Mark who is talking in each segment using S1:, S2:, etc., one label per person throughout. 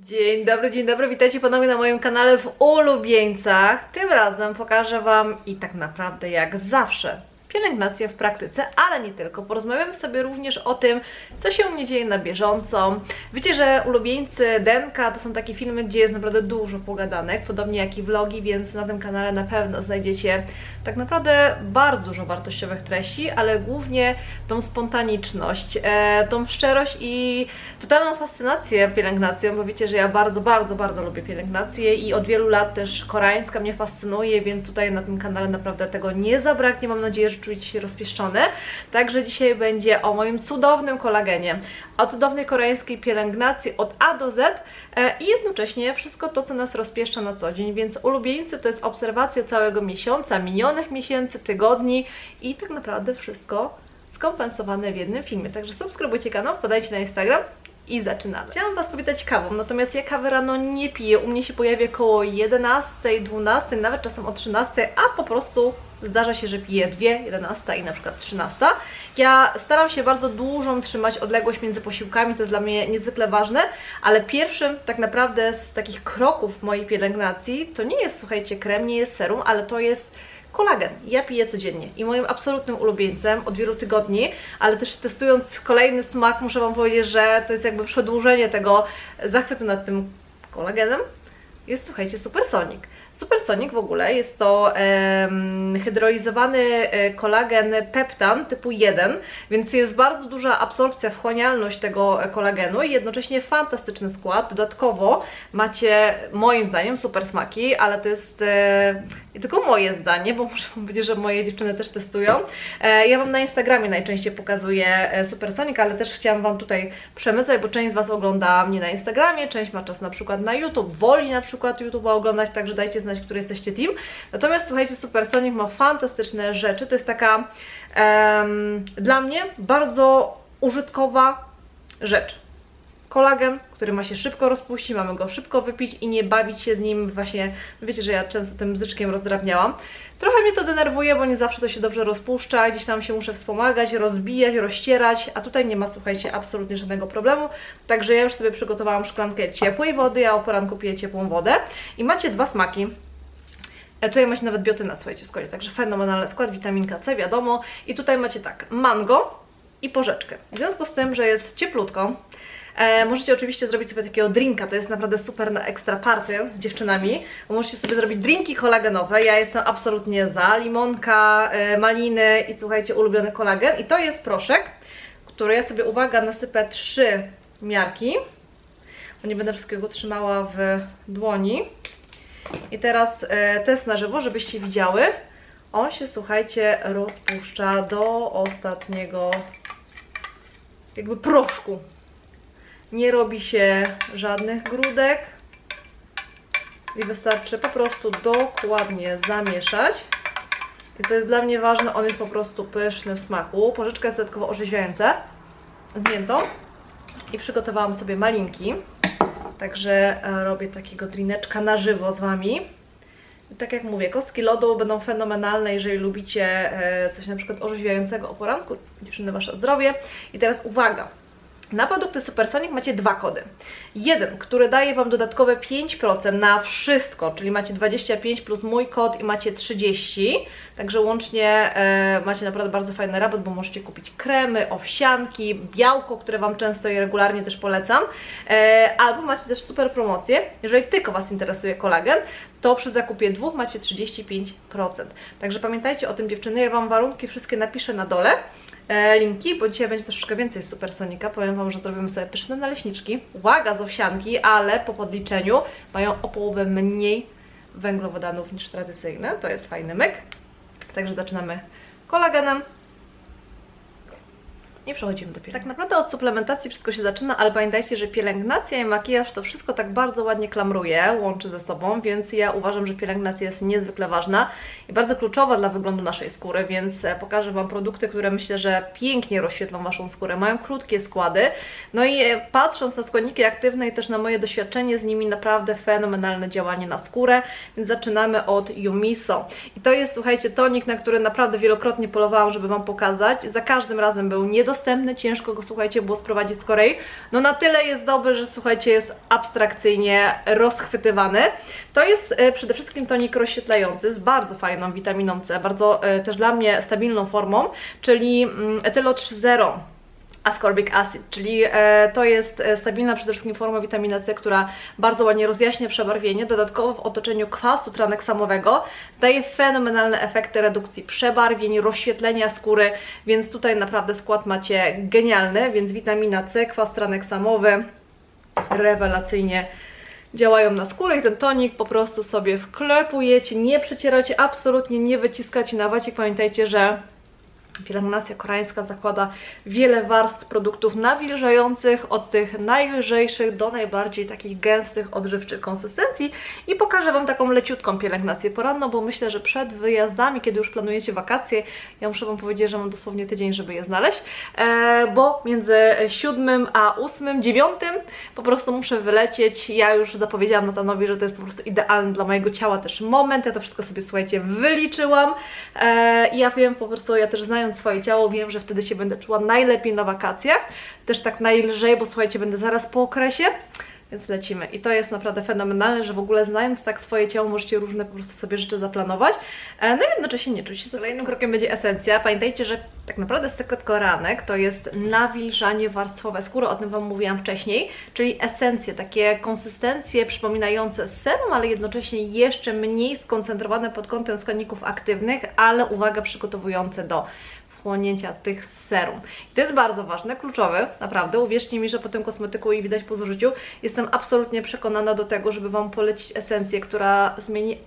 S1: Dzień dobry, dzień dobry, witajcie ponownie na moim kanale w ulubieńcach. Tym razem pokażę Wam i tak naprawdę jak zawsze pielęgnację w praktyce, ale nie tylko. Porozmawiamy sobie również o tym, co się u mnie dzieje na bieżąco. Wiecie, że ulubieńcy Denka to są takie filmy, gdzie jest naprawdę dużo pogadanek, podobnie jak i vlogi, więc na tym kanale na pewno znajdziecie tak naprawdę bardzo dużo wartościowych treści, ale głównie tą spontaniczność, e, tą szczerość i totalną fascynację pielęgnacją, bo wiecie, że ja bardzo, bardzo, bardzo lubię pielęgnację i od wielu lat też koreańska mnie fascynuje, więc tutaj na tym kanale naprawdę tego nie zabraknie. Mam nadzieję, że czujecie się rozpieszczone. Także dzisiaj będzie o moim cudownym kolagenie, o cudownej koreańskiej pielęgnacji od A do Z e, i jednocześnie wszystko to, co nas rozpieszcza na co dzień, więc ulubieńcy to jest obserwacja całego miesiąca, minionych miesięcy, tygodni i tak naprawdę wszystko skompensowane w jednym filmie. Także subskrybujcie kanał, podajcie na Instagram i zaczynamy. Chciałam Was powitać kawą, natomiast ja kawy rano nie piję. U mnie się pojawia około 11, 12, nawet czasem o 13, a po prostu zdarza się, że piję 2, 11 i na przykład 13. Ja staram się bardzo dużą trzymać odległość między posiłkami, to jest dla mnie niezwykle ważne, ale pierwszym tak naprawdę z takich kroków mojej pielęgnacji to nie jest, słuchajcie, krem, nie jest serum, ale to jest kolagen. Ja piję codziennie i moim absolutnym ulubieńcem od wielu tygodni, ale też testując kolejny smak, muszę Wam powiedzieć, że to jest jakby przedłużenie tego zachwytu nad tym kolagenem. Jest, słuchajcie, Supersonic. Supersonic w ogóle jest to em, hydrolizowany e, kolagen peptan typu 1, więc jest bardzo duża absorpcja, wchłanialność tego e, kolagenu i jednocześnie fantastyczny skład. Dodatkowo macie moim zdaniem super smaki, ale to jest e, tylko moje zdanie, bo muszę powiedzieć, że moje dziewczyny też testują. E, ja Wam na Instagramie najczęściej pokazuję e, Supersonic, ale też chciałam Wam tutaj przemycać, bo część z Was ogląda mnie na Instagramie, część ma czas na przykład na YouTube, woli na przykład YouTube'a oglądać, także dajcie znać, który jesteście team. Natomiast słuchajcie, Supersonic ma fantastyczne rzeczy, to jest taka dla mnie bardzo użytkowa rzecz kolagen, który ma się szybko rozpuścić, mamy go szybko wypić i nie bawić się z nim właśnie, wiecie, że ja często tym bzyczkiem rozdrabniałam. Trochę mnie to denerwuje, bo nie zawsze to się dobrze rozpuszcza, gdzieś tam się muszę wspomagać, rozbijać, rozcierać, a tutaj nie ma, słuchajcie, absolutnie żadnego problemu. Także ja już sobie przygotowałam szklankę ciepłej wody, ja o poranku piję ciepłą wodę i macie dwa smaki. E, Tutaj macie nawet biotynę, słuchajcie, w składzie, także fenomenalny skład, witaminka C, wiadomo. I tutaj macie tak, mango i porzeczkę. W związku z tym, że jest cieplutko, E, możecie oczywiście zrobić sobie takiego drinka, to jest naprawdę super na ekstra party z dziewczynami, możecie sobie zrobić drinki kolagenowe, ja jestem absolutnie za, limonka, e, maliny i słuchajcie, ulubiony kolagen i to jest proszek, który ja sobie, uwaga, nasypę trzy miarki, bo nie będę wszystkiego trzymała w dłoni. I teraz e, test na żywo, żebyście widziały. On się, słuchajcie, rozpuszcza do ostatniego jakby proszku. Nie robi się żadnych grudek i wystarczy po prostu dokładnie zamieszać. I co jest dla mnie ważne, on jest po prostu pyszny w smaku. Porzeczka jest dodatkowo orzeźwiająca z miętą. I przygotowałam sobie malinki. Także e, robię takiego drineczka na żywo z Wami. I tak jak mówię, kostki lodu będą fenomenalne, jeżeli lubicie e, coś na przykład orzeźwiającego o poranku. Dziewczyny, Wasze zdrowie. I teraz uwaga, na produkty Supersonic macie dwa kody. Jeden, który daje Wam dodatkowe 5% na wszystko, czyli macie 25 plus mój kod i macie 30. Także łącznie e, macie naprawdę bardzo fajny rabat, bo możecie kupić kremy, owsianki, białko, które Wam często i regularnie też polecam. E, albo macie też super promocję, jeżeli tylko Was interesuje kolagen, to przy zakupie dwóch macie 35%. Także pamiętajcie o tym dziewczyny, ja Wam warunki wszystkie napiszę na dole linki, bo dzisiaj będzie troszeczkę więcej z Supersonika. Powiem Wam, że zrobimy sobie pyszne naleśniczki. Uwaga, z owsianki, ale po podliczeniu mają o połowę mniej węglowodanów niż tradycyjne. To jest fajny myk. Także zaczynamy kolagenem. I przechodzimy do pielęgnacji. Tak naprawdę od suplementacji wszystko się zaczyna, ale pamiętajcie, że pielęgnacja i makijaż to wszystko tak bardzo ładnie klamruje, łączy ze sobą, więc ja uważam, że pielęgnacja jest niezwykle ważna i bardzo kluczowa dla wyglądu naszej skóry, więc e, pokażę Wam produkty, które myślę, że pięknie rozświetlą Waszą skórę, mają krótkie składy. No i e, patrząc na składniki aktywne i też na moje doświadczenie z nimi, naprawdę fenomenalne działanie na skórę, więc zaczynamy od Yumiso. I to jest, słuchajcie, tonik, na który naprawdę wielokrotnie polowałam, żeby Wam pokazać. Za każdym razem był niedostępny niedostępny, ciężko go, słuchajcie, było sprowadzić z Korei. No na tyle jest dobry, że słuchajcie, jest abstrakcyjnie rozchwytywany. To jest e, przede wszystkim tonik rozświetlający z bardzo fajną witaminą C, bardzo e, też dla mnie stabilną formą, czyli mm, etylo 3.0 ascorbic acid, czyli e, to jest e, stabilna przede wszystkim forma witaminy C, która bardzo ładnie rozjaśnia przebarwienie. Dodatkowo w otoczeniu kwasu traneksamowego daje fenomenalne efekty redukcji przebarwień, rozświetlenia skóry, więc tutaj naprawdę skład macie genialny, więc witamina C, kwas traneksamowy, rewelacyjnie działają na skórę i ten tonik po prostu sobie wklepujecie, nie przecieracie, absolutnie nie wyciskacie na wacik. Pamiętajcie, że Pielęgnacja koreańska zakłada wiele warstw produktów nawilżających, od tych najlżejszych do najbardziej takich gęstych, odżywczych konsystencji i pokażę Wam taką leciutką pielęgnację poranną, bo myślę, że przed wyjazdami, kiedy już planujecie wakacje, ja muszę Wam powiedzieć, że mam dosłownie tydzień, żeby je znaleźć, e, bo między 7 a 8, 9 po prostu muszę wylecieć. Ja już zapowiedziałam Natanowi, że to jest po prostu idealny dla mojego ciała też moment. Ja to wszystko sobie, słuchajcie, wyliczyłam e, ja wiem po prostu, ja też znając swoje ciało, wiem, że wtedy się będę czuła najlepiej na wakacjach. Też tak najlżej, bo słuchajcie, będę zaraz po okresie. Więc lecimy. I to jest naprawdę fenomenalne, że w ogóle znając tak swoje ciało, możecie różne po prostu sobie rzeczy zaplanować. E, No i jednocześnie nie czuć się Kolejnym krokiem będzie esencja. Pamiętajcie, że tak naprawdę sekret koranek to jest nawilżanie warstwowe skóry, o tym Wam mówiłam wcześniej, czyli esencje, takie konsystencje przypominające serum, ale jednocześnie jeszcze mniej skoncentrowane pod kątem składników aktywnych, ale uwaga, przygotowujące do wchłonięcia tych serum. I to jest bardzo ważne, kluczowe, naprawdę. Uwierzcie mi, że po tym kosmetyku i widać po zużyciu jestem absolutnie przekonana do tego, żeby Wam polecić esencję, która zmieni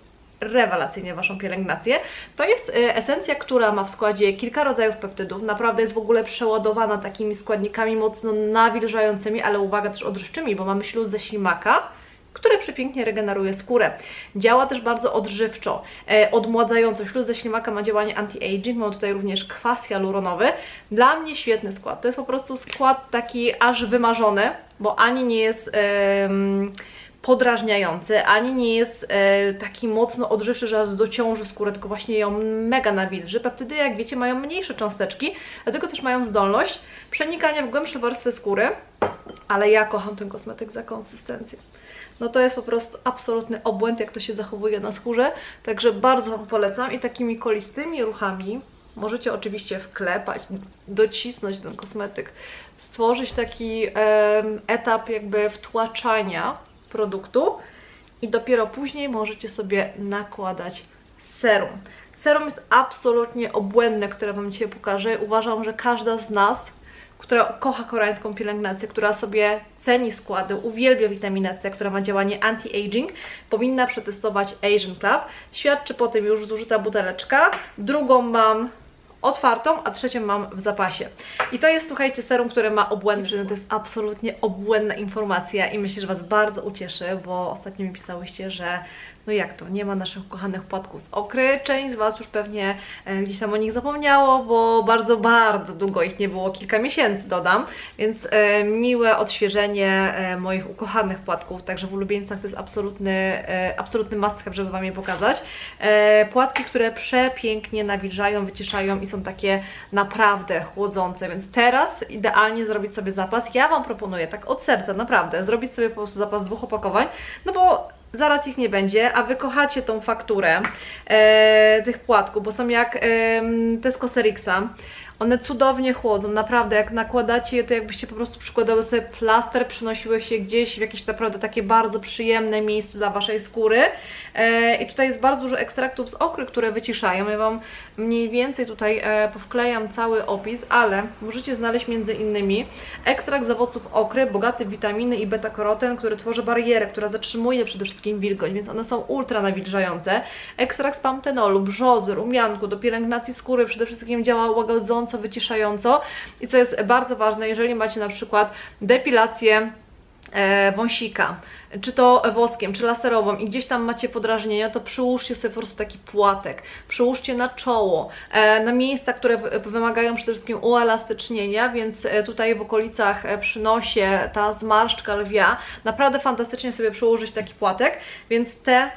S1: rewelacyjnie Waszą pielęgnację. To jest y, esencja, która ma w składzie kilka rodzajów peptydów, naprawdę jest w ogóle przeładowana takimi składnikami mocno nawilżającymi, ale uwaga też odżywczymi, bo mamy śluz ze ślimaka, które przepięknie regeneruje skórę. Działa też bardzo odżywczo, e, odmładzająco. Śluz ze ślimaka ma działanie anti-aging, ma tutaj również kwas hialuronowy. Dla mnie świetny skład. To jest po prostu skład taki aż wymarzony, bo ani nie jest... em, podrażniający, ani nie jest e, taki mocno odżywczy, że aż dociąży skórę, tylko właśnie ją mega nawilży. Peptydy, jak wiecie, mają mniejsze cząsteczki, dlatego też mają zdolność przenikania w głębsze warstwy skóry, ale ja kocham ten kosmetyk za konsystencję. No to jest po prostu absolutny obłęd, jak to się zachowuje na skórze, także bardzo Wam polecam i takimi kolistymi ruchami możecie oczywiście wklepać, docisnąć ten kosmetyk, stworzyć taki em, etap jakby wtłaczania produktu i dopiero później możecie sobie nakładać serum. Serum jest absolutnie obłędne, które Wam dzisiaj pokażę. Uważam, że każda z nas, która kocha koreańską pielęgnację, która sobie ceni składy, uwielbia witaminę C, która ma działanie anti-aging, powinna przetestować Asian Club. Świadczy po tym już zużyta buteleczka. Drugą mam otwartą, a trzecią mam w zapasie. I to jest, słuchajcie, serum, które ma obłędny, to jest absolutnie obłędna informacja i myślę, że Was bardzo ucieszy, bo ostatnio mi pisałyście, że no jak to, nie ma naszych kochanych płatków z okry. Część z Was już pewnie e, gdzieś tam o nich zapomniało, bo bardzo, bardzo długo ich nie było, kilka miesięcy dodam, więc e, miłe odświeżenie e, moich ukochanych płatków, także w ulubieńcach to jest absolutny, absolutny must have, żeby Wam je pokazać. Płatki, które przepięknie nawilżają, wyciszają i są takie naprawdę chłodzące, więc teraz idealnie zrobić sobie zapas. Ja Wam proponuję tak od serca, naprawdę, zrobić sobie po prostu zapas dwóch opakowań, no bo zaraz ich nie będzie, a Wy kochacie tą fakturę e, tych płatków, bo są jak e, te z Costerixa. One cudownie chłodzą, naprawdę, jak nakładacie je, to jakbyście po prostu przykładały sobie plaster, przynosiły się gdzieś w jakieś naprawdę takie bardzo przyjemne miejsce dla Waszej skóry. E, I tutaj jest bardzo dużo ekstraktów z okry, które wyciszają. Ja Wam mniej więcej tutaj e, powklejam cały opis, ale możecie znaleźć między innymi ekstrakt z owoców okry, bogaty w witaminy i beta-karoten, który tworzy barierę, która zatrzymuje przede wszystkim wilgoć, więc one są ultra nawilżające. Ekstrakt z pamtenolu, brzozy, rumianku do pielęgnacji skóry przede wszystkim działa łagodząco, wyciszająco. I co jest bardzo ważne, jeżeli macie na przykład depilację e, wąsika, czy to woskiem, czy laserową i gdzieś tam macie podrażnienia, to przyłóżcie sobie po prostu taki płatek, przyłóżcie na czoło, e, na miejsca, które wy- wymagają przede wszystkim uelastycznienia, więc e, tutaj w okolicach przy nosie ta zmarszczka lwia, naprawdę fantastycznie sobie przyłożyć taki płatek, więc te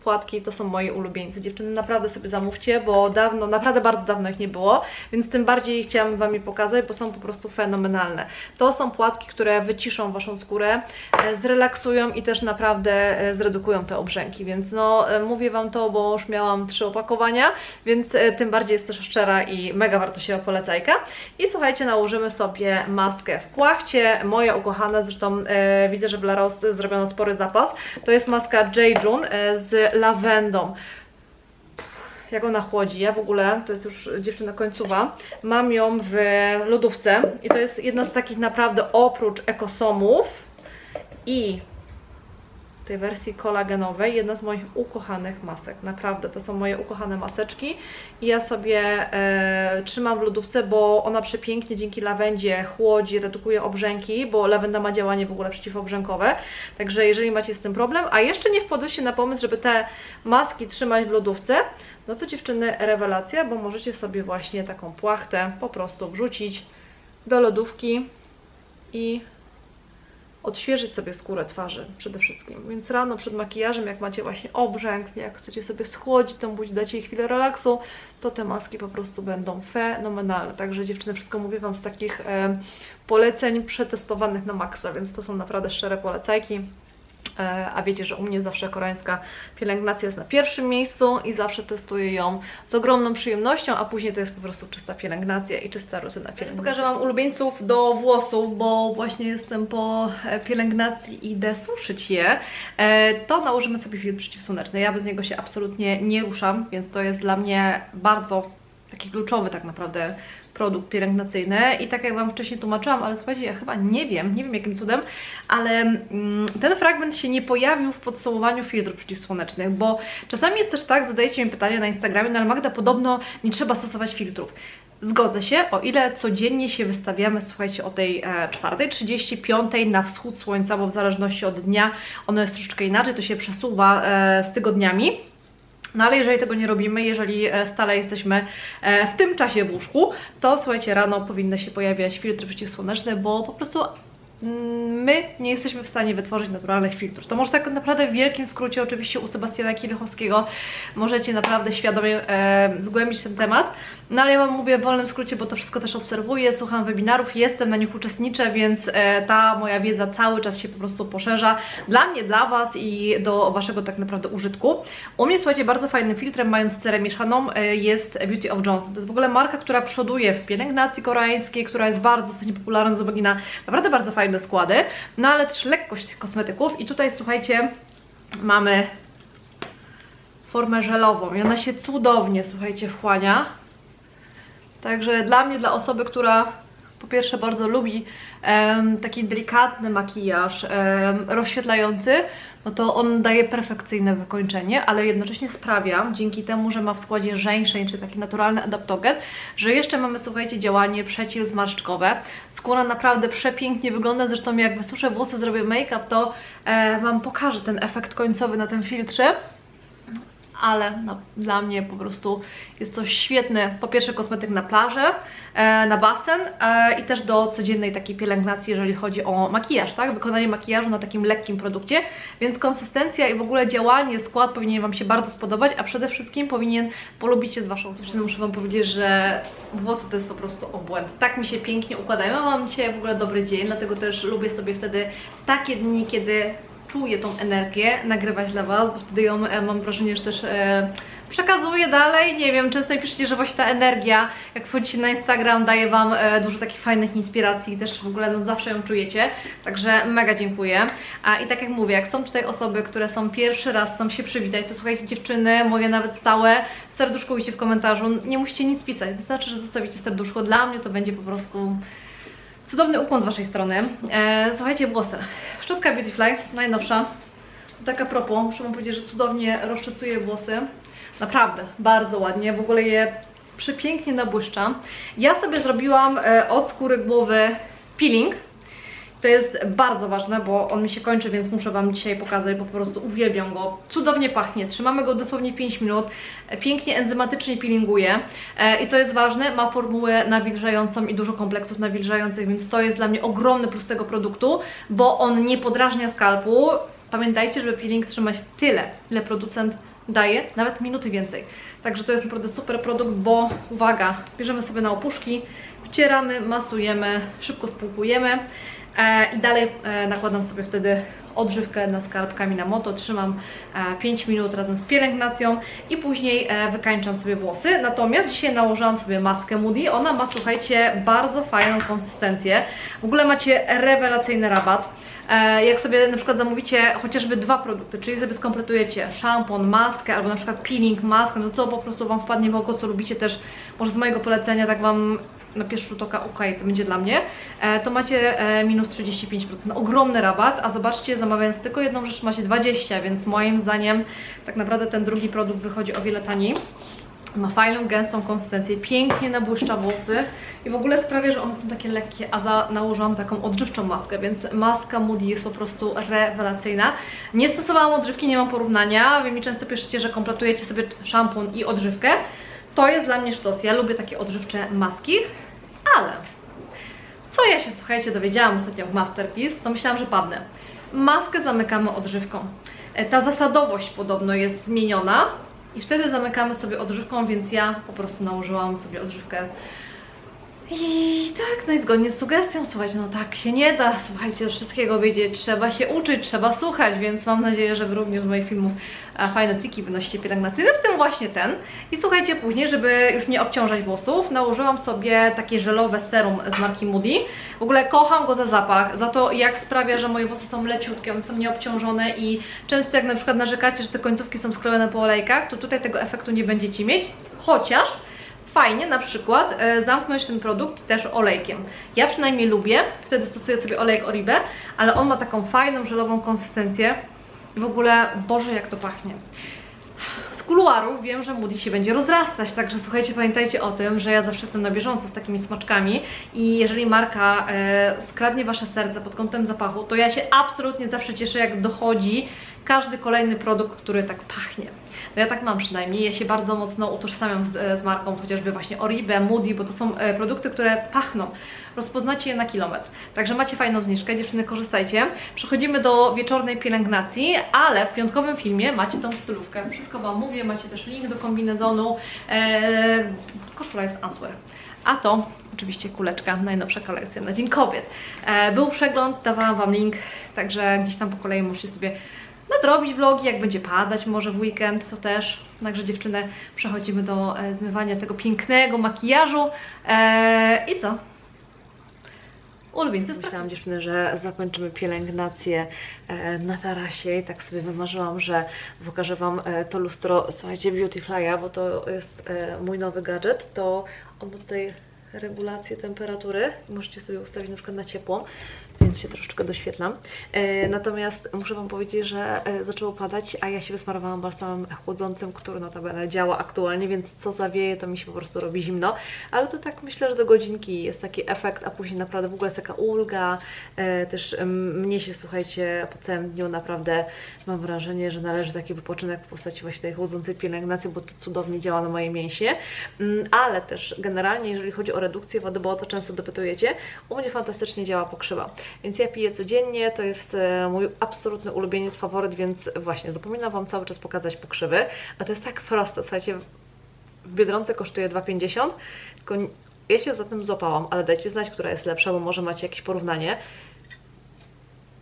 S1: płatki to są moje ulubieńce. Dziewczyny, naprawdę sobie zamówcie, bo dawno, naprawdę bardzo dawno ich nie było, więc tym bardziej chciałam Wam je pokazać, bo są po prostu fenomenalne. To są płatki, które wyciszą Waszą skórę, e, zrelaksują i też naprawdę e, zredukują te obrzęki, więc no e, mówię Wam to, bo już miałam trzy opakowania, więc tym bardziej jest też szczera i mega wartościowa polecajka. I słuchajcie, nałożymy sobie maskę w płachcie, moja ukochana, zresztą e, widzę, że w Laros zrobiono spory zapas, to jest maska J. June z lawendą jak ona chłodzi. Ja w ogóle, to jest już dziewczyna końcowa, mam ją w lodówce i to jest jedna z takich naprawdę oprócz ekosomów i tej wersji kolagenowej, jedna z moich ukochanych masek. Naprawdę, to są moje ukochane maseczki i ja sobie e, trzymam w lodówce, bo ona przepięknie dzięki lawendzie chłodzi, redukuje obrzęki, bo lawenda ma działanie w ogóle przeciwobrzękowe. Także jeżeli macie z tym problem, a jeszcze nie wpadłyście na pomysł, żeby te maski trzymać w lodówce, no to dziewczyny, rewelacja, bo możecie sobie właśnie taką płachtę po prostu wrzucić do lodówki i odświeżyć sobie skórę twarzy przede wszystkim. Więc rano przed makijażem, jak macie właśnie obrzęk, jak chcecie sobie schłodzić tą buź, dacie jej chwilę relaksu, to te maski po prostu będą fenomenalne. Także dziewczyny, wszystko mówię Wam z takich e, poleceń przetestowanych na maksa, więc to są naprawdę szczere polecajki. E, A wiecie, że u mnie zawsze koreańska pielęgnacja jest na pierwszym miejscu i zawsze testuję ją z ogromną przyjemnością, a później to jest po prostu czysta pielęgnacja i czysta rutyna pielęgnacji. Pokażę Wam ulubieńców do włosów, bo właśnie jestem po e, pielęgnacji i idę suszyć je. E, To nałożymy sobie filtr przeciwsłoneczny. Ja bez niego się absolutnie nie ruszam, więc to jest dla mnie bardzo taki kluczowy tak naprawdę produkt pielęgnacyjny i tak jak Wam wcześniej tłumaczyłam, ale słuchajcie, ja chyba nie wiem, nie wiem jakim cudem, ale mm, ten fragment się nie pojawił w podsumowaniu filtrów przeciwsłonecznych, bo czasami jest też tak, zadajecie mi pytania na Instagramie, no ale Magda, podobno nie trzeba stosować filtrów. Zgodzę się, o ile codziennie się wystawiamy, słuchajcie, o tej e, 4.35 na wschód słońca, bo w zależności od dnia ono jest troszeczkę inaczej, to się przesuwa e, z tygodniami. No ale jeżeli tego nie robimy, jeżeli e, stale jesteśmy e, w tym czasie w łóżku, to słuchajcie, rano powinny się pojawiać filtry przeciwsłoneczne, bo po prostu my nie jesteśmy w stanie wytworzyć naturalnych filtrów. To może tak naprawdę w wielkim skrócie, oczywiście u Sebastiana Kielichowskiego możecie naprawdę świadomie e, zgłębić ten temat, no ale ja Wam mówię w wolnym skrócie, bo to wszystko też obserwuję, słucham webinarów, jestem na nich uczestniczę, więc e, ta moja wiedza cały czas się po prostu poszerza dla mnie, dla Was i do Waszego tak naprawdę użytku. U mnie, słuchajcie, bardzo fajnym filtrem, mając cerę mieszaną, e, jest Beauty of Johnson. To jest w ogóle marka, która przoduje w pielęgnacji koreańskiej, która jest bardzo ostatnio popularna z uwagi na naprawdę bardzo fajne składy, no ale też lekkość tych kosmetyków. I tutaj, słuchajcie, mamy formę żelową. I ona się cudownie, słuchajcie, wchłania. Także dla mnie, dla osoby, która po pierwsze bardzo lubi em, taki delikatny makijaż em, rozświetlający, no to on daje perfekcyjne wykończenie, ale jednocześnie sprawia, dzięki temu, że ma w składzie żeńszeń, czy taki naturalny adaptogen, że jeszcze mamy, słuchajcie, działanie przeciwzmarszczkowe. Skóra naprawdę przepięknie wygląda, zresztą jak wysuszę włosy, zrobię make-up, to e, Wam pokażę ten efekt końcowy na tym filtrze ale no, dla mnie po prostu jest to świetny, po pierwsze kosmetyk na plażę, e, na basen e, i też do codziennej takiej pielęgnacji, jeżeli chodzi o makijaż, tak? Wykonanie makijażu na takim lekkim produkcie, więc konsystencja i w ogóle działanie, skład powinien Wam się bardzo spodobać, a przede wszystkim powinien polubić się z Waszą skórą. Muszę Wam powiedzieć, że włosy to jest po prostu obłęd. Tak mi się pięknie układają. Ja mam dzisiaj w ogóle dobry dzień, dlatego też lubię sobie wtedy takie dni, kiedy czuję tą energię, nagrywać dla Was, bo wtedy ją e, mam wrażenie, że też e, przekazuję dalej. Nie wiem, często piszecie, że właśnie ta energia, jak wchodzicie na Instagram, daje Wam e, dużo takich fajnych inspiracji, też w ogóle no, zawsze ją czujecie, także mega dziękuję. A i tak jak mówię, jak są tutaj osoby, które są pierwszy raz, chcą się przywitać, to słuchajcie dziewczyny, moje nawet stałe, serduszkujcie w komentarzu, nie musicie nic pisać, wystarczy, że zostawicie serduszko, dla mnie to będzie po prostu Cudowny ukłon z Waszej strony. E, słuchajcie, włosy. Szczotka Beautyfly, najnowsza. Tak a propos, muszę Wam powiedzieć, że cudownie rozczesuje włosy. Naprawdę, bardzo ładnie. W ogóle je przepięknie nabłyszcza. Ja sobie zrobiłam e, od skóry głowy peeling. To jest bardzo ważne, bo on mi się kończy, więc muszę Wam dzisiaj pokazać, bo po prostu uwielbiam go. Cudownie pachnie, trzymamy go dosłownie 5 minut, pięknie enzymatycznie peelinguje E, i co jest ważne, ma formułę nawilżającą i dużo kompleksów nawilżających, więc to jest dla mnie ogromny plus tego produktu, bo on nie podrażnia skalpu. Pamiętajcie, żeby peeling trzymać tyle, ile producent daje nawet minuty więcej. Także to jest naprawdę super produkt, bo uwaga, bierzemy sobie na opuszki, wcieramy, masujemy, szybko spłukujemy i dalej e, nakładam sobie wtedy odżywkę na skalpkami na moto, trzymam e, 5 minut razem z pielęgnacją i później e, wykańczam sobie włosy. Natomiast dzisiaj nałożyłam sobie maskę Moody, ona ma słuchajcie bardzo fajną konsystencję. W ogóle macie rewelacyjny rabat. E, Jak sobie na przykład zamówicie chociażby dwa produkty, czyli sobie skompletujecie szampon, maskę albo na przykład peeling, maskę, no co po prostu Wam wpadnie w oko, co lubicie też, może z mojego polecenia, tak Wam na pierwszy rzut oka, ok, to będzie dla mnie, e, to macie e, minus 35%, ogromny rabat, a zobaczcie, zamawiając tylko jedną rzecz macie 20, więc moim zdaniem tak naprawdę ten drugi produkt wychodzi o wiele taniej. Ma fajną, gęstą konsystencję, pięknie nabłyszcza włosy i w ogóle sprawia, że one są takie lekkie, a za nałożyłam taką odżywczą maskę, więc maska Moody jest po prostu rewelacyjna. Nie stosowałam odżywki, nie mam porównania. Wy mi często piszecie, że kompletujecie sobie szampon i odżywkę. To jest dla mnie sztos. Ja lubię takie odżywcze maski, ale co ja się, słuchajcie, dowiedziałam ostatnio w Masterpiece, to myślałam, że padnę. Maskę zamykamy odżywką. E, Ta zasadowość podobno jest zmieniona i wtedy zamykamy sobie odżywką, więc ja po prostu nałożyłam sobie odżywkę i tak, no i zgodnie z sugestią, słuchajcie, no tak się nie da, słuchajcie, wszystkiego wiedzieć, trzeba się uczyć, trzeba słuchać, więc mam nadzieję, że również z moich filmów e, fajne triki wynosicie pielęgnacyjne, w tym właśnie ten. I słuchajcie, później, żeby już nie obciążać włosów, nałożyłam sobie takie żelowe serum z marki Moody. W ogóle kocham go za zapach, za to jak sprawia, że moje włosy są leciutkie, one są nieobciążone i często jak na przykład narzekacie, że te końcówki są skrojone po olejkach, to tutaj tego efektu nie będziecie mieć, chociaż fajnie na przykład e, zamknąć ten produkt też olejkiem. Ja przynajmniej lubię, wtedy stosuję sobie olejek Oribe, ale on ma taką fajną, żelową konsystencję i w ogóle, Boże jak to pachnie. Z kuluarów wiem, że Moody się będzie rozrastać, także słuchajcie, pamiętajcie o tym, że ja zawsze jestem na bieżąco z takimi smaczkami i jeżeli marka e, skradnie Wasze serce pod kątem zapachu, to ja się absolutnie zawsze cieszę, jak dochodzi każdy kolejny produkt, który tak pachnie. No ja tak mam przynajmniej, ja się bardzo mocno utożsamiam z, z marką, chociażby właśnie Oribe, Moody, bo to są e, produkty, które pachną. Rozpoznacie je na kilometr. Także macie fajną zniżkę, dziewczyny korzystajcie. Przechodzimy do wieczornej pielęgnacji, ale w piątkowym filmie macie tą stylówkę. Wszystko Wam mówię, macie też link do kombinezonu. Eee, koszula jest Answer. A to oczywiście kuleczka, najnowsza kolekcja na Dzień Kobiet. E, był przegląd, dawałam Wam link, także gdzieś tam po kolei musicie sobie nadrobić vlogi, jak będzie padać może w weekend, to też. Także dziewczyny, przechodzimy do e, zmywania tego pięknego makijażu. E, I co? Ulubieńców. Myślałam dziewczyny, że zakończymy pielęgnację e, na tarasie i tak sobie wymarzyłam, że pokażę Wam e, to lustro, słuchajcie, Beautyfly'a, bo to jest mój nowy gadżet, to on ma tutaj regulację temperatury, możecie sobie ustawić na przykład na ciepłą, więc się troszeczkę doświetlam. E, natomiast muszę Wam powiedzieć, że e, zaczęło padać, a ja się wysmarowałam balsamem chłodzącym, który notabene działa aktualnie, więc co zawieje, to mi się po prostu robi zimno. Ale to tak myślę, że do godzinki jest taki efekt, a później naprawdę w ogóle jest taka ulga. E, też mnie się, słuchajcie, po całym dniu naprawdę mam wrażenie, że należy taki wypoczynek w postaci właśnie tej chłodzącej pielęgnacji, bo to cudownie działa na moje mięśnie. Mm, Ale też generalnie, jeżeli chodzi o redukcję wody, bo o to często dopytujecie, u mnie fantastycznie działa pokrzywa. Więc ja piję codziennie, to jest e, mój absolutny ulubieniec, faworyt, więc właśnie zapominam Wam cały czas pokazać pokrzywy, a to jest tak proste, słuchajcie, w Biedronce kosztuje 2,50, tylko ja się za tym złapałam, ale dajcie znać, która jest lepsza, bo może macie jakieś porównanie.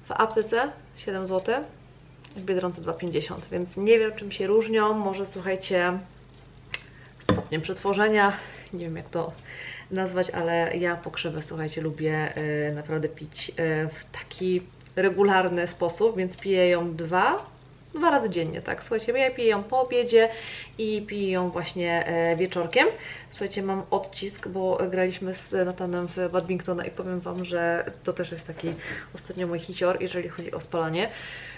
S1: W aptece 7 zł, w Biedronce 2,50, więc nie wiem czym się różnią, może słuchajcie stopniem przetworzenia, nie wiem jak to nazwać, ale ja pokrzywę, słuchajcie, lubię e, naprawdę pić e, w taki regularny sposób, więc piję ją dwa, dwa razy dziennie, tak? Słuchajcie, ja piję ją po obiedzie i piję ją właśnie e, wieczorkiem. Słuchajcie, mam odcisk, bo graliśmy z Natanem w badmintona i powiem Wam, że to też jest taki ostatnio mój hicior, jeżeli chodzi o spalanie,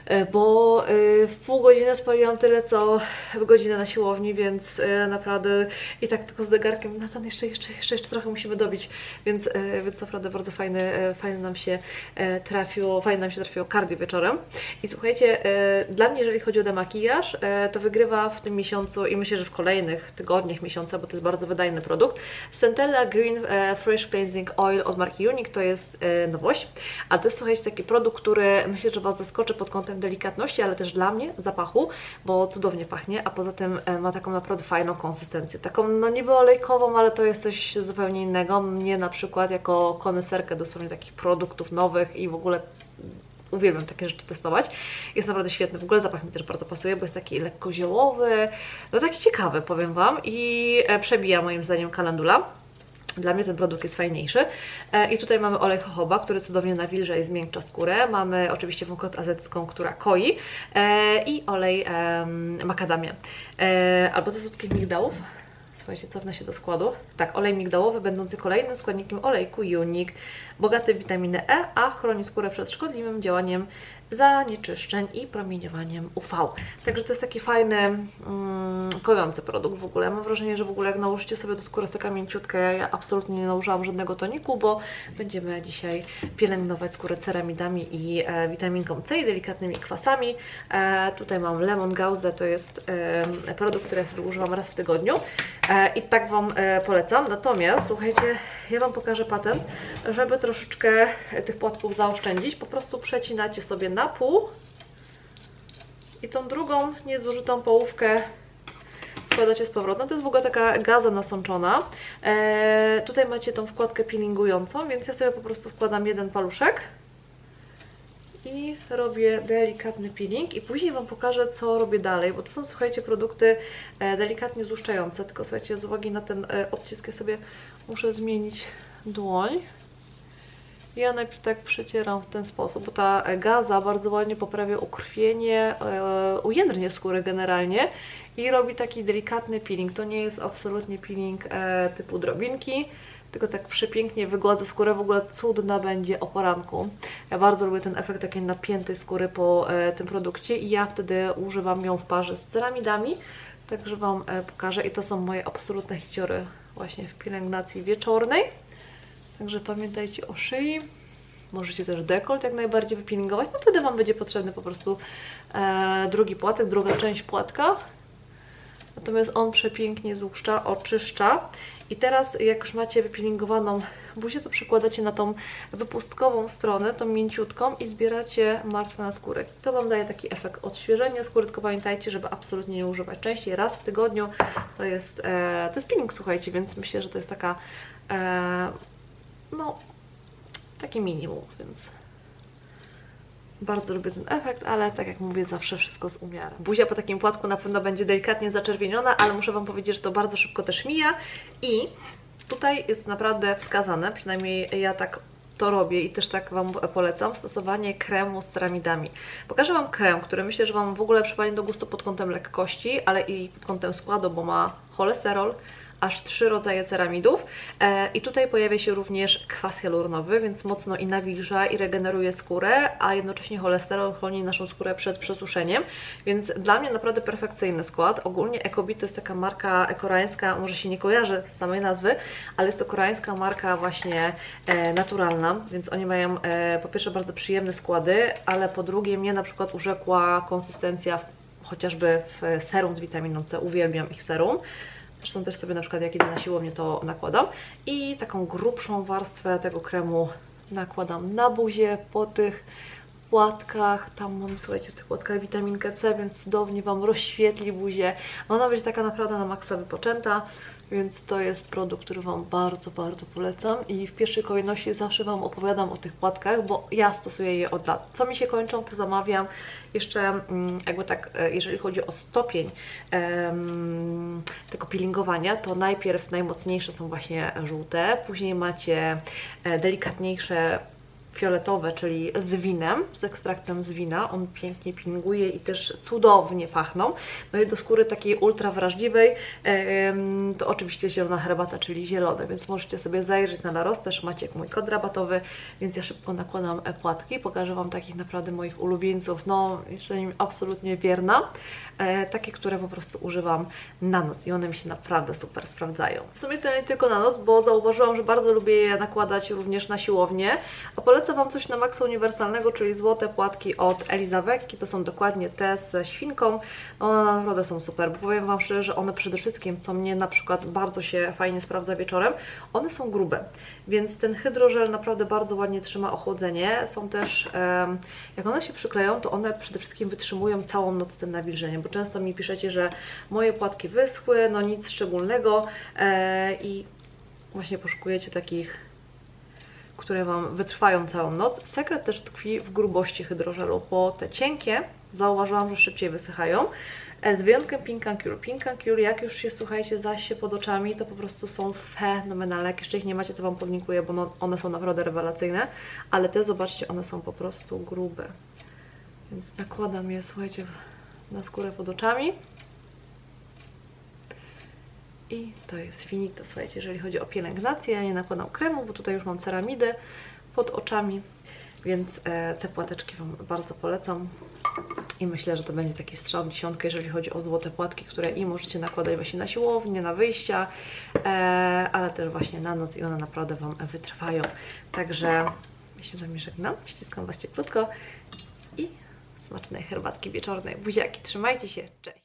S1: e, bo e, w pół godziny spaliłam tyle, co w godzinę na siłowni, więc naprawdę i tak tylko z zegarkiem, Natan jeszcze, jeszcze, jeszcze, jeszcze trochę musimy dobić, więc, więc naprawdę bardzo fajny, fajny nam się trafiło, fajnie nam się trafiło cardio wieczorem. I słuchajcie, dla mnie, jeżeli chodzi o demakijaż, to wygrywa w tym miesiącu i myślę, że w kolejnych tygodniach, miesiącach, bo to jest bardzo wydajny produkt, Centella Green e, Fresh Cleansing Oil od marki Unique, to jest e, nowość, ale to jest słuchajcie taki produkt, który myślę, że Was zaskoczy pod kątem delikatności, ale też dla mnie zapachu, bo cudownie pachnie, a poza tym e, ma taką naprawdę fajną konsystencję. Taką no niby olejkową, ale to jest coś zupełnie innego. Mnie na przykład jako koneserkę dosłownie takich produktów nowych i w ogóle uwielbiam takie rzeczy testować. Jest naprawdę świetny. W ogóle zapach mi też bardzo pasuje, bo jest taki lekko ziołowy, no taki ciekawy powiem Wam i e, przebija moim zdaniem kalendula. Dla mnie ten produkt jest fajniejszy. E, I tutaj mamy olej jojoba, który cudownie nawilża i zmiękcza skórę. Mamy oczywiście wąkrot azecką, która koi e, i olej makadamia. Albo ze słodkich migdałów. Słuchajcie, cofnę się do składu. Tak, olej migdałowy, będący kolejnym składnikiem olejku Unique, bogaty w witaminę E, a chroni skórę przed szkodliwym działaniem zanieczyszczeń i promieniowaniem UV. Także to jest taki fajny, mm, kojący produkt w ogóle. Mam wrażenie, że w ogóle jak nałożycie sobie do skóry taka mięciutka, ja, ja absolutnie nie nałożyłam żadnego toniku, bo będziemy dzisiaj pielęgnować skórę ceramidami i e, witaminką C i delikatnymi kwasami. E, tutaj mam Lemon Gauze, to jest e, produkt, który ja sobie używam raz w tygodniu e, i tak Wam e, polecam. Natomiast słuchajcie, ja Wam pokażę patent, żeby troszeczkę tych płatków zaoszczędzić. Po prostu przecinacie sobie na pół i tą drugą niezużytą połówkę wkładacie z powrotem. To jest w ogóle taka gaza nasączona. E, tutaj macie tą wkładkę peelingującą, więc ja sobie po prostu wkładam jeden paluszek i robię delikatny peeling i później Wam pokażę, co robię dalej, bo to są, słuchajcie, produkty e, delikatnie złuszczające, tylko słuchajcie, z uwagi na ten e, odcisk ja sobie muszę zmienić dłoń. Ja najpierw tak przecieram w ten sposób, bo ta gaza bardzo ładnie poprawia ukrwienie, e, ujędrnie skóry generalnie i robi taki delikatny peeling. To nie jest absolutnie peeling e, typu drobinki, tylko tak przepięknie wygładza skórę, w ogóle cudna będzie o poranku. Ja bardzo lubię ten efekt takiej napiętej skóry po e, tym produkcie i ja wtedy używam ją w parze z ceramidami, także Wam pokażę i to są moje absolutne hiciory właśnie w pielęgnacji wieczornej. Także pamiętajcie o szyi. Możecie też dekolt jak najbardziej wypielęgnować, no wtedy Wam będzie potrzebny po prostu e, drugi płatek, druga część płatka. Natomiast on przepięknie złuszcza, oczyszcza. I teraz jak już macie wypielęgowaną buzię, to przykładacie na tą wypustkową stronę, tą mięciutką i zbieracie martwe na skórek. To Wam daje taki efekt odświeżenia skóry, tylko pamiętajcie, żeby absolutnie nie używać częściej, raz w tygodniu. To jest, e, to jest peeling, słuchajcie, więc myślę, że to jest taka e, no, takie minimum, więc bardzo lubię ten efekt, ale tak jak mówię, zawsze wszystko z umiarem. Buzia po takim płatku na pewno będzie delikatnie zaczerwieniona, ale muszę Wam powiedzieć, że to bardzo szybko też mija i tutaj jest naprawdę wskazane, przynajmniej ja tak to robię i też tak Wam polecam, stosowanie kremu z ceramidami. Pokażę Wam krem, który myślę, że Wam w ogóle przypadnie do gustu pod kątem lekkości, ale i pod kątem składu, bo ma cholesterol, aż trzy rodzaje ceramidów e, i tutaj pojawia się również kwas hialuronowy, więc mocno i nawilża i regeneruje skórę, a jednocześnie cholesterol chroni naszą skórę przed przesuszeniem, więc dla mnie naprawdę perfekcyjny skład. Ogólnie Ecobit to jest taka marka koreańska, może się nie kojarzy z samej nazwy, ale jest to koreańska marka właśnie e, naturalna, więc oni mają e, po pierwsze bardzo przyjemne składy, ale po drugie mnie na przykład urzekła konsystencja chociażby w serum z witaminą C, uwielbiam ich serum. Zresztą też sobie na przykład jak idę na siłownię to nakładam. I taką grubszą warstwę tego kremu nakładam na buzię po tych płatkach. Tam mam, słuchajcie, w tych płatkach witaminkę C, więc cudownie Wam rozświetli buzię. Ona będzie taka naprawdę na maksa wypoczęta. Więc to jest produkt, który Wam bardzo, bardzo polecam i w pierwszej kolejności zawsze Wam opowiadam o tych płatkach, bo ja stosuję je od lat. Co mi się kończą, to zamawiam. Jeszcze mm, jakby tak, e, jeżeli chodzi o stopień em, tego peelingowania, to najpierw najmocniejsze są właśnie żółte, później macie e, delikatniejsze fioletowe, czyli z winem, z ekstraktem z wina. On pięknie pinguje i też cudownie pachną. No i do skóry takiej ultra wrażliwej to oczywiście zielona herbata, czyli zielone, więc możecie sobie zajrzeć na narost. Też macie mój kod rabatowy, więc ja szybko nakładam płatki. Pokażę Wam takich naprawdę moich ulubieńców. No, jeszcze im absolutnie wierna. E, takie, które po prostu używam na noc i one mi się naprawdę super sprawdzają. W sumie to nie tylko na noc, bo zauważyłam, że bardzo lubię je nakładać również na siłownię, a polecam Polecam Wam coś na maksa uniwersalnego, czyli złote płatki od Elizabeki. To są dokładnie te ze świnką. One naprawdę są super, bo powiem Wam szczerze, że one przede wszystkim, co mnie na przykład bardzo się fajnie sprawdza wieczorem, one są grube, więc ten hydrożel naprawdę bardzo ładnie trzyma ochłodzenie. Są też, jak one się przykleją, to one przede wszystkim wytrzymują całą noc tym nawilżeniem, bo często mi piszecie, że moje płatki wyschły, no nic szczególnego e, i właśnie poszukujecie takich, które Wam wytrwają całą noc. Sekret też tkwi w grubości hydrożelu, bo te cienkie zauważyłam, że szybciej wysychają. E, Z wyjątkiem Pink and Cure. Pink and Cure, jak już się słuchajcie, zasie pod oczami, to po prostu są fenomenalne. Jak jeszcze ich nie macie, to Wam podlinkuję, bo no, one są naprawdę rewelacyjne. Ale te, zobaczcie, one są po prostu grube. Więc nakładam je, słuchajcie, na skórę pod oczami. I to jest finito, słuchajcie, jeżeli chodzi o pielęgnację, ja nie nakładam kremu, bo tutaj już mam ceramidę pod oczami, więc e, te płateczki Wam bardzo polecam. I myślę, że to będzie taki strzał dziesiątkę, jeżeli chodzi o złote płatki, które i możecie nakładać właśnie na siłownię, na wyjścia, e, ale też właśnie na noc i one naprawdę Wam wytrwają. Także ja się z Wami żegnam, ściskam Was cieplutko i smacznej herbatki wieczornej. Buziaki, trzymajcie się, cześć!